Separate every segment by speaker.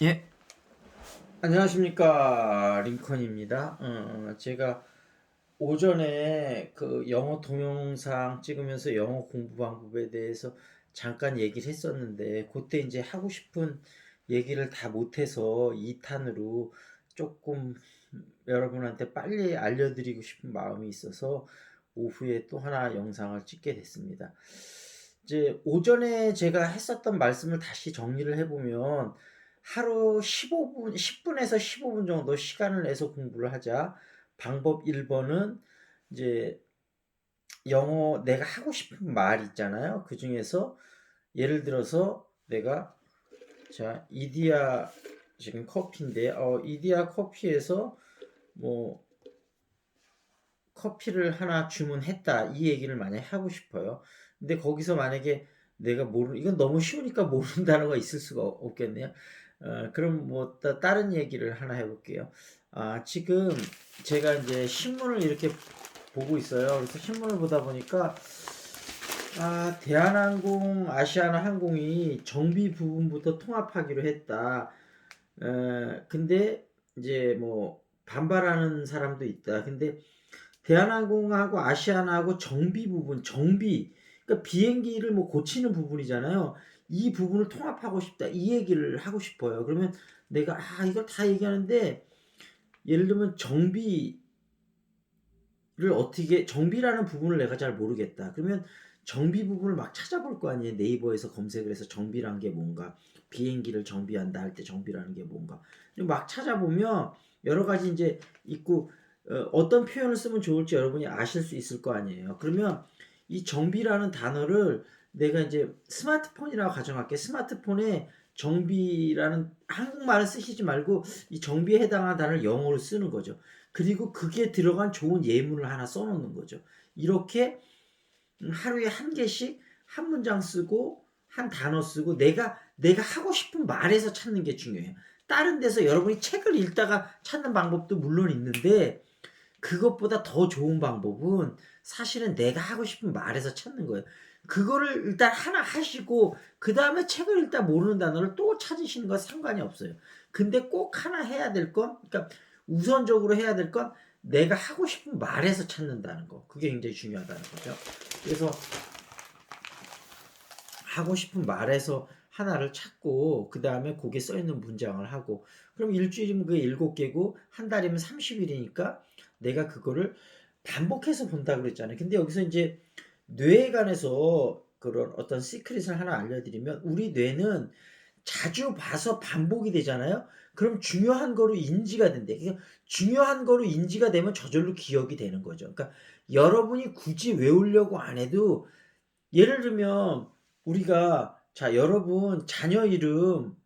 Speaker 1: 예. 안녕하십니까. 링컨입니다. 어, 제가 오전에 그 영어 동영상 찍으면서 영어 공부 방법에 대해서 잠깐 얘기를 했었는데, 그때 이제 하고 싶은 얘기를 다 못해서 2탄으로 조금 여러분한테 빨리 알려드리고 싶은 마음이 있어서 오후에 또 하나 영상을 찍게 됐습니다. 이제 오전에 제가 했었던 말씀을 다시 정리를 해보면, 하루 15분, 10분에서 15분 정도 시간을 내서 공부를 하자. 방법 1번은 이제 영어 내가 하고 싶은 말 있잖아요. 그 중에서 예를 들어서 내가 자, 이디야 지금 커피인데 어, 이디야 커피에서 뭐 커피를 하나 주문했다. 이 얘기를 만약에 하고 싶어요. 근데 거기서 만약에 내가 모르는 이건 너무 쉬우니까 모르는 단어가 있을 수가 없겠네요. 어, 그럼 뭐 따- 다른 얘기를 하나 해볼게요. 아, 지금 제가 이제 신문을 이렇게 보고 있어요. 그래서 신문을 보다 보니까 아, 대한항공, 아시아나 항공이 정비 부분부터 통합하기로 했다. 어, 근데 이제 뭐 반발하는 사람도 있다. 근데 대한항공하고 아시아나하고 정비 부분, 정비, 그러니까 비행기를 뭐 고치는 부분이잖아요. 이 부분을 통합하고 싶다. 이 얘기를 하고 싶어요. 그러면 내가 아 이걸 다 얘기하는데 예를 들면 정비를 어떻게 정비라는 부분을 내가 잘 모르겠다. 그러면 정비 부분을 막 찾아볼 거 아니에요. 네이버에서 검색을 해서 정비란 게 뭔가 비행기를 정비한다 할 때 정비라는 게 뭔가 막 찾아보면 여러 가지 이제 있고 어, 떤 표현을 쓰면 좋을지 여러분이 아실 수 있을 거 아니에요. 그러면 이 정비라는 단어를 내가 이제 스마트폰이라고 가정할게. 스마트폰에 정비라는 한국말을 쓰시지 말고 이 정비에 해당하는 단어를 영어로 쓰는 거죠. 그리고 그게 들어간 좋은 예문을 하나 써놓는 거죠. 이렇게 하루에 한 개씩 한 문장 쓰고 한 단어 쓰고 내가 내가 하고 싶은 말에서 찾는 게 중요해요. 다른 데서 여러분이 책을 읽다가 찾는 방법도 물론 있는데 그것보다 더 좋은 방법은 사실은 내가 하고 싶은 말에서 찾는 거예요. 그거를 일단 하나 하시고 그 다음에 책을 읽다 모르는 단어를 또 찾으시는 건 상관이 없어요. 근데 꼭 하나 해야 될 건, 그러니까 우선적으로 해야 될 건 내가 하고 싶은 말에서 찾는다는 거. 그게 굉장히 중요하다는 거죠. 그래서 하고 싶은 말에서 하나를 찾고 그 다음에 거기에 써 있는 문장을 하고 그럼 일주일이면 그게 일곱 개고 한 달이면 30일이니까 내가 그거를 반복해서 본다 그랬잖아요. 근데 여기서 이제 뇌에 관해서 그런 어떤 시크릿을 하나 알려드리면 우리 뇌는 자주 봐서 반복이 되잖아요. 그럼 중요한 거로 인지가 된대. 그러니까 중요한 거로 인지가 되면 저절로 기억이 되는 거죠. 그러니까 여러분이 굳이 외우려고 안 해도 예를 들면 우리가 자 여러분 자녀 이름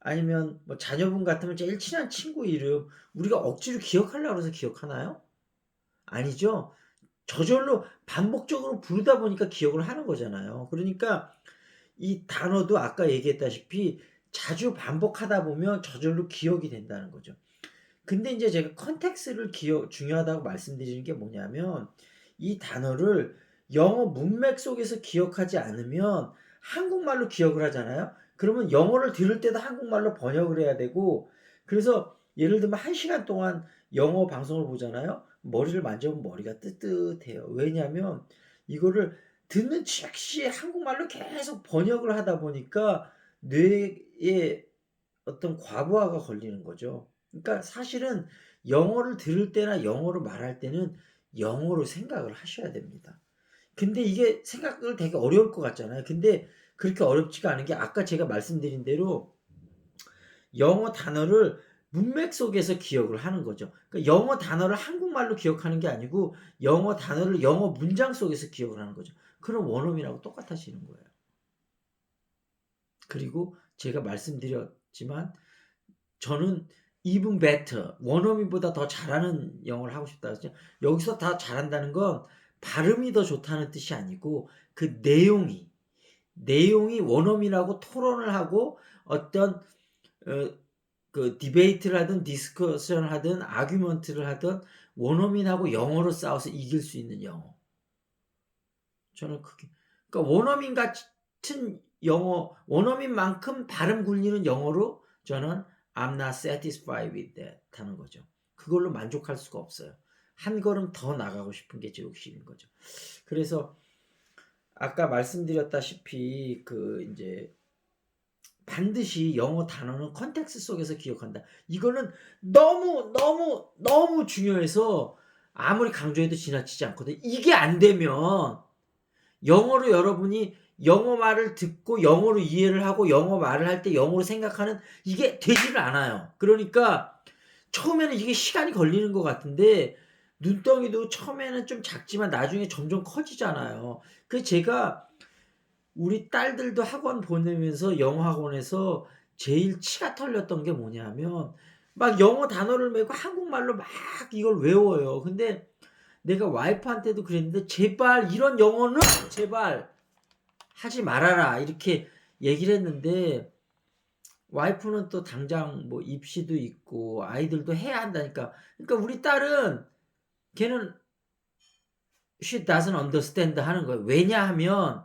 Speaker 1: 아니면 뭐 자녀분 같으면 제일 친한 친구 이름 우리가 억지로 기억하려고 해서 기억하나요? 아니죠. 저절로 반복적으로 부르다 보니까 기억을 하는 거잖아요. 그러니까 이 단어도 아까 얘기했다시피 자주 반복하다 보면 저절로 기억이 된다는 거죠. 근데 이제 제가 컨텍스를 기억 중요하다고 말씀드리는 게 뭐냐면 이 단어를 영어 문맥 속에서 기억하지 않으면 한국말로 기억을 하잖아요. 그러면 영어를 들을 때도 한국말로 번역을 해야 되고 그래서 예를 들면 한 시간 동안 영어 방송을 보잖아요. 머리를 만져보면 머리가 뜨뜻해요. 왜냐하면 이거를 듣는 즉시 한국말로 계속 번역을 하다 보니까 뇌에 어떤 과부하가 걸리는 거죠. 그러니까 사실은 영어를 들을 때나 영어로 말할 때는 영어로 생각을 하셔야 됩니다. 근데 이게 생각을 되게 어려울 것 같잖아요. 근데 그렇게 어렵지가 않은 게 아까 제가 말씀드린 대로 영어 단어를 문맥 속에서 기억을 하는 거죠. 그러니까 영어 단어를 한국말로 기억하는 게 아니고 영어 단어를 영어 문장 속에서 기억을 하는 거죠. 그럼 원어민하고 똑같아지는 거예요. 그리고 제가 말씀드렸지만 저는 even better 원어민보다 더 잘하는 영어를 하고 싶다 그랬죠. 여기서 다 잘한다는 건 발음이 더 좋다는 뜻이 아니고 그 내용이 내용이 원어민하고 토론을 하고 어떤 어, 그 디베이트를 하든 디스커션을 하든 아규먼트를 하든 원어민하고 영어로 싸워서 이길 수 있는 영어. 저는 그게 그러니까 원어민 같은 영어 원어민만큼 발음 굴리는 영어로 저는 I'm not satisfied with that 하는 거죠. 그걸로 만족할 수가 없어요. 한 걸음 더 나가고 싶은 게 제 욕심인 거죠. 그래서 아까 말씀드렸다시피 그 이제 반드시 영어 단어는 컨텍스 속에서 기억한다. 이거는 너무 너무 너무 중요해서 아무리 강조해도 지나치지 않거든. 이게 안 되면 영어로 여러분이 영어 말을 듣고 영어로 이해를 하고 영어 말을 할 때 영어로 생각하는 이게 되지를 않아요. 그러니까 처음에는 이게 시간이 걸리는 것 같은데 눈덩이도 처음에는 좀 작지만 나중에 점점 커지잖아요. 그 제가 우리 딸들도 학원 보내면서 영어 학원에서 제일 치가 털렸던 게 뭐냐면 막 영어 단어를 메고 한국말로 막 이걸 외워요. 근데 내가 와이프한테도 그랬는데 제발 이런 영어는 제발 하지 말아라 이렇게 얘기를 했는데 와이프는 또 당장 뭐 입시도 있고 아이들도 해야 한다니까 그러니까 우리 딸은 걔는 she doesn't understand 하는 거예요 왜냐하면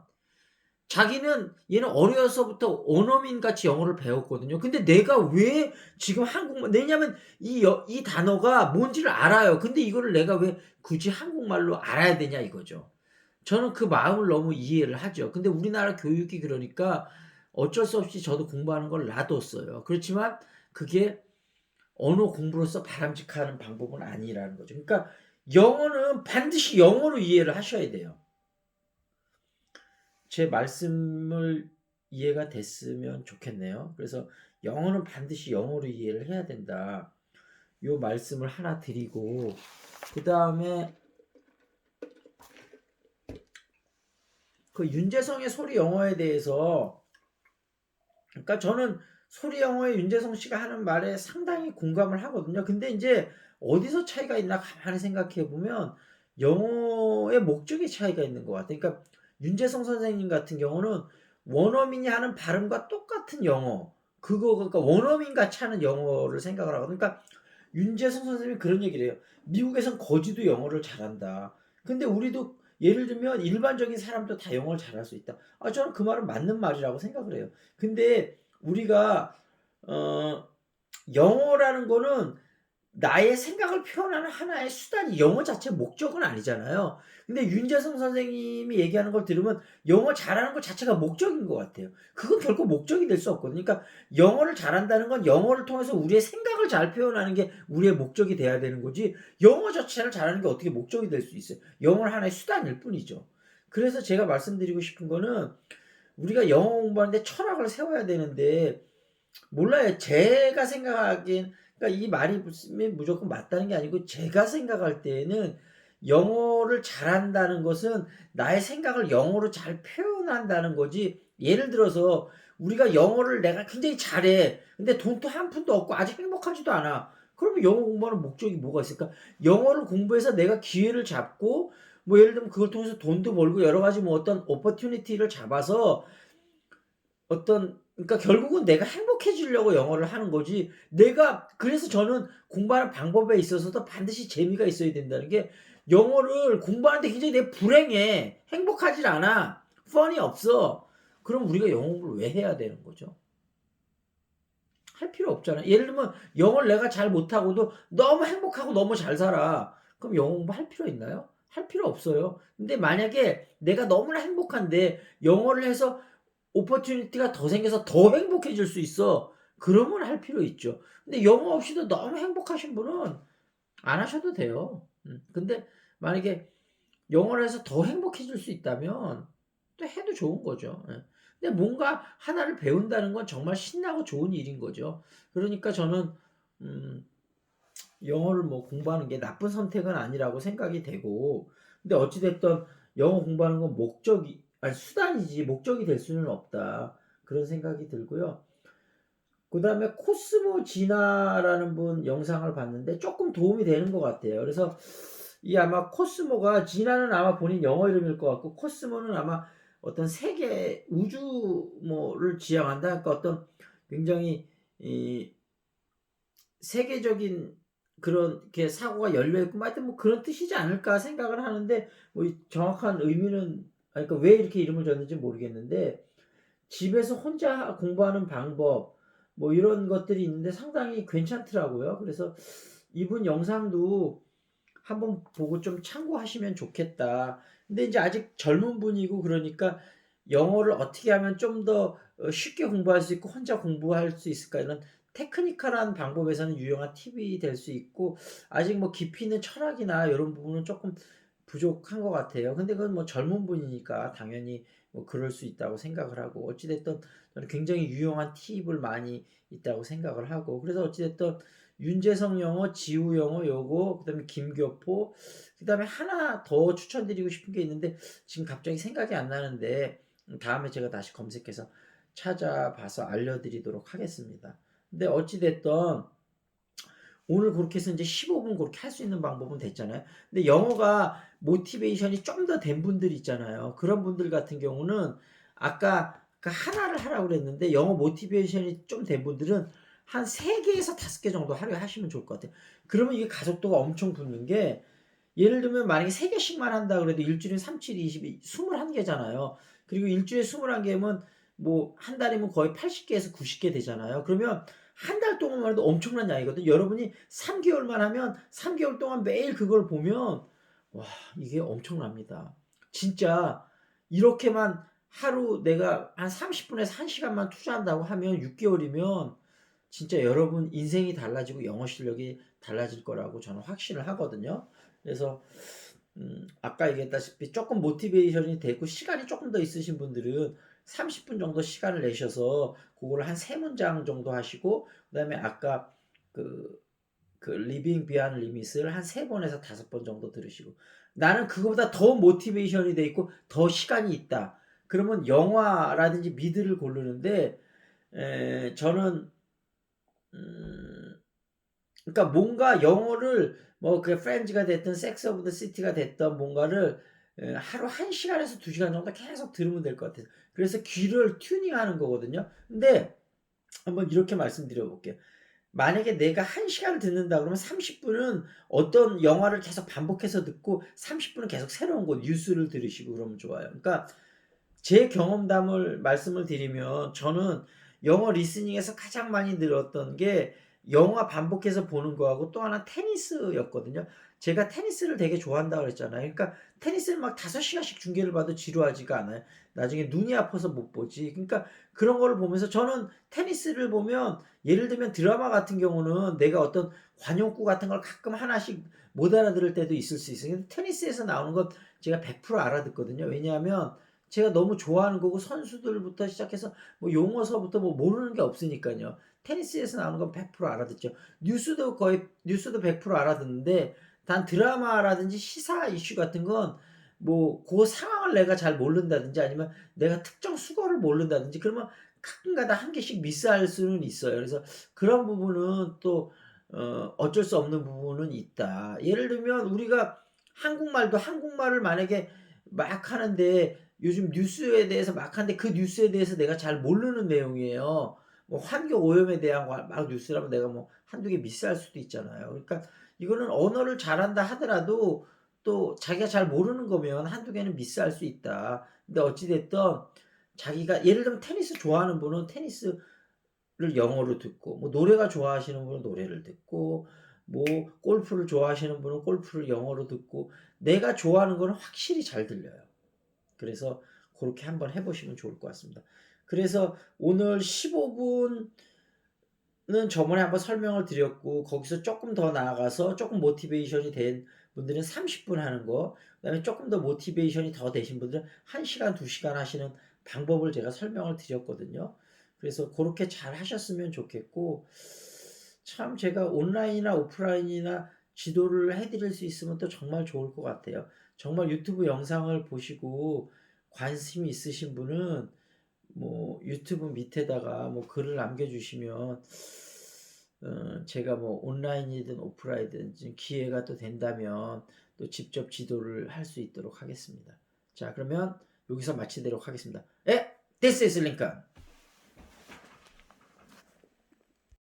Speaker 1: 자기는 얘는 어려서부터 원어민 같이 영어를 배웠거든요 근데 내가 왜 지금 한국말 왜냐면 이, 여- 이 단어가 뭔지를 알아요 근데 이거를 내가 왜 굳이 한국말로 알아야 되냐 이거죠 저는 그 마음을 너무 이해를 하죠. 근데 우리나라 교육이 그러니까 어쩔 수 없이 저도 공부하는 걸 놔뒀어요. 그렇지만 그게 언어 공부로서 바람직한 방법은 아니라는 거죠. 그러니까 영어는 반드시 영어로 이해를 하셔야 돼요. 제 말씀을 이해가 됐으면 좋겠네요. 그래서 영어는 반드시 영어로 이해를 해야 된다. 요 말씀을 하나 드리고 그 다음에 그 윤재성의 소리 영어에 대해서 그러니까 저는 소리 영어에 윤재성 씨가 하는 말에 상당히 공감을 하거든요. 근데 이제 어디서 차이가 있나 가만히 생각해 보면 영어의 목적의 차이가 있는 것 같아요. 그러니까 윤재성 선생님 같은 경우는 원어민이 하는 발음과 똑같은 영어 그거 그러니까 원어민 같이 하는 영어를 생각을 하거든요. 그러니까 윤재성 선생님이 그런 얘기를 해요. 미국에선 거지도 영어를 잘한다. 근데 우리도 예를 들면 일반적인 사람도 다 영어를 잘할 수 있다. 아 저는 그 말은 맞는 말이라고 생각을 해요. 근데 우리가 어 영어라는 거는 나의 생각을 표현하는 하나의 수단이 영어 자체 목적은 아니잖아요. 근데 윤재성 선생님이 얘기하는 걸 들으면 영어 잘하는 것 자체가 목적인 것 같아요. 그건 결코 목적이 될 수 없거든요. 그러니까 영어를 잘한다는 건 영어를 통해서 우리의 생각을 잘 표현하는 게 우리의 목적이 돼야 되는 거지 영어 자체를 잘하는 게 어떻게 목적이 될 수 있어요. 영어는 하나의 수단일 뿐이죠. 그래서 제가 말씀드리고 싶은 거는 우리가 영어 공부하는데 철학을 세워야 되는데 몰라요. 제가 생각하기엔 그러니까 이 말이 무조건 맞다는 게 아니고 제가 생각할 때에는 영어를 잘한다는 것은 나의 생각을 영어로 잘 표현한다는 거지. 예를 들어서 우리가 영어를 내가 굉장히 잘해. 근데 돈도 한 푼도 없고 아직 행복하지도 않아. 그러면 영어 공부하는 목적이 뭐가 있을까? 영어를 공부해서 내가 기회를 잡고 뭐 예를 들면 그걸 통해서 돈도 벌고 여러 가지 뭐 어떤 오퍼튜니티를 잡아서 어떤 그러니까 결국은 내가 행복해지려고 영어를 하는 거지. 내가 그래서 저는 공부하는 방법에 있어서도 반드시 재미가 있어야 된다는 게 영어를 공부하는데 굉장히 내 불행해. 행복하질 않아. 펀이 없어. 그럼 우리가 영어 공부를 왜 해야 되는 거죠? 할 필요 없잖아. 예를 들면 영어를 내가 잘 못하고도 너무 행복하고 너무 잘 살아. 그럼 영어 공부 할 필요 있나요? 할 필요 없어요. 근데 만약에 내가 너무나 행복한데 영어를 해서 오퍼튜니티가 더 생겨서 더 행복해질 수 있어. 그러면 할 필요 있죠. 근데 영어 없이도 너무 행복하신 분은 안 하셔도 돼요. 음, 근데 만약에 영어를 해서 더 행복해질 수 있다면 또 해도 좋은 거죠. 예. 근데 뭔가 하나를 배운다는 건 정말 신나고 좋은 일인 거죠. 그러니까 저는 음, 영어를 뭐 공부하는 게 나쁜 선택은 아니라고 생각이 되고 근데 어찌됐든 영어 공부하는 건 목적이 아니 수단이지 목적이 될 수는 없다 그런 생각이 들고요. 그 다음에 코스모 지나라는 분 영상을 봤는데 조금 도움이 되는 것 같아요. 그래서 이 아마 코스모가 지나는 아마 본인 영어 이름일 것 같고 코스모는 아마 어떤 세계 우주모를 지향한다. 그러니까 어떤 굉장히 이 세계적인 그런 게 사고가 열려 있고 뭐 하여튼 뭐 그런 뜻이지 않을까 생각을 하는데 뭐 정확한 의미는 그러니까 왜 이렇게 이름을 줬는지 모르겠는데 집에서 혼자 공부하는 방법 뭐 이런 것들이 있는데 상당히 괜찮더라고요. 그래서 이분 영상도 한번 보고 좀 참고하시면 좋겠다. 근데 이제 아직 젊은 분이고 그러니까 영어를 어떻게 하면 좀더 어, 쉽게 공부할 수 있고 혼자 공부할 수 있을까 이런 테크니컬한 방법에서는 유용한 팁이 될 수 있고 아직 뭐 깊이 있는 철학이나 이런 부분은 조금 부족한 것 같아요. 근데 그건 뭐 젊은 분이니까 당연히 뭐 그럴 수 있다고 생각을 하고 어찌됐든 저는 굉장히 유용한 팁을 많이 있다고 생각을 하고 그래서 어찌됐든 윤재성 영어, 지우 영어 요거 그다음에 김교포 그다음에 하나 더 추천드리고 싶은 게 있는데 지금 갑자기 생각이 안 나는데 다음에 제가 다시 검색해서 찾아봐서 알려드리도록 하겠습니다. 근데 어찌됐든 오늘 그렇게 해서 이제 15분 그렇게 할 수 있는 방법은 됐잖아요. 근데 영어가 모티베이션이 좀 더 된 분들 있잖아요. 그런 분들 같은 경우는 아까 그 하나를 하라고 그랬는데 영어 모티베이션이 좀 된 분들은 한 3개에서 5개 정도 하루에 하시면 좋을 것 같아요. 그러면 이게 가속도가 엄청 붙는 게 예를 들면 만약에 3개씩만 한다 그래도 일주일에 3, 7, 20, 21개잖아요. 그리고 일주일에 21개면 뭐 한 달이면 거의 80개에서 90개 되잖아요. 그러면 한 달 동안만 해도 엄청난 양이거든요. 여러분이 3개월만 하면 3개월 동안 매일 그걸 보면 와 이게 엄청납니다. 진짜 이렇게만 하루 내가 한 30분에서 1시간만 투자한다고 하면 6개월이면 진짜 여러분 인생이 달라지고 영어 실력이 달라질 거라고 저는 확신을 하거든요. 그래서 음, 아까 얘기했다시피 조금 모티베이션이 되고 시간이 조금 더 있으신 분들은 30분 정도 시간을 내셔서 그거를 한 세 문장 정도 하시고 그다음에 아까 그, 그 리빙 비안 리밋을 한 세 번에서 다섯 번 정도 들으시고 나는 그거보다 더 모티베이션이 돼 있고 더 시간이 있다. 그러면 영화라든지 미드를 고르는데 에, 저는 음, 그러니까 뭔가 영어를 뭐그 프렌즈가 됐든 섹스 오브 더 시티가 됐던 뭔가를 에, 하루 1시간에서 2시간 정도 계속 들으면 될 것 같아요. 그래서 귀를 튜닝하는 거거든요. 근데 한번 이렇게 말씀드려 볼게요. 만약에 내가 1시간을 듣는다 그러면 30분은 어떤 영화를 계속 반복해서 듣고 30분은 계속 새로운 거 뉴스를 들으시고 그러면 좋아요. 그러니까 제 경험담을 말씀을 드리면 저는 영어 리스닝에서 가장 많이 늘었던 게 영화 반복해서 보는 거하고 또 하나 테니스였거든요. 제가 테니스를 되게 좋아한다고 그랬잖아요. 그러니까 테니스를 막 5시간씩 중계를 봐도 지루하지가 않아요. 나중에 눈이 아파서 못 보지. 그러니까 그런 거를 보면서 저는 테니스를 보면 예를 들면 드라마 같은 경우는 내가 어떤 관용구 같은 걸 가끔 하나씩 못 알아들을 때도 있을 수 있어요. 테니스에서 나오는 건 제가 100% 알아듣거든요. 왜냐하면 제가 너무 좋아하는 거고 선수들부터 시작해서 뭐 용어서부터 뭐 모르는 게 없으니까요. 테니스에서 나오는 건 100% 알아듣죠. 뉴스도 거의 뉴스도 100% 알아듣는데 단 드라마라든지 시사 이슈 같은 건 뭐 그 상황을 내가 잘 모른다든지 아니면 내가 특정 수거를 모른다든지 그러면 가끔가다 한 개씩 미스할 수는 있어요. 그래서 그런 부분은 또 어, 어쩔 수 없는 부분은 있다. 예를 들면 우리가 한국말도 한국말을 만약에 막 하는데 요즘 뉴스에 대해서 막 하는데 그 뉴스에 대해서 내가 잘 모르는 내용이에요. 뭐 환경 오염에 대한 막 뉴스라면 내가 뭐 한두 개 미스할 수도 있잖아요. 그러니까 이거는 언어를 잘한다 하더라도 또 자기가 잘 모르는 거면 한두 개는 미스할 수 있다. 근데 어찌됐든 자기가 예를 들면 테니스 좋아하는 분은 테니스를 영어로 듣고 뭐 노래가 좋아하시는 분은 노래를 듣고 뭐 골프를 좋아하시는 분은 골프를 영어로 듣고 내가 좋아하는 거는 확실히 잘 들려요. 그래서 그렇게 한번 해보시면 좋을 것 같습니다. 그래서 오늘 15분은 저번에 한번 설명을 드렸고 거기서 조금 더 나아가서 조금 모티베이션이 된 분들은 30분 하는 거 그다음에 조금 더 모티베이션이 더 되신 분들은 1시간 2시간 하시는 방법을 제가 설명을 드렸거든요. 그래서 그렇게 잘 하셨으면 좋겠고 참 제가 온라인이나 오프라인이나 지도를 해드릴 수 있으면 또 정말 좋을 것 같아요. 정말 유튜브 영상을 보시고 관심이 있으신 분은 뭐 유튜브 밑에다가 뭐 글을 남겨주시면 어, 제가 뭐 온라인이든 오프라인이든 좀 기회가 또 된다면 또 직접 지도를 할 수 있도록 하겠습니다. 자 그러면 여기서 마치도록 하겠습니다. 예, this is Lincoln.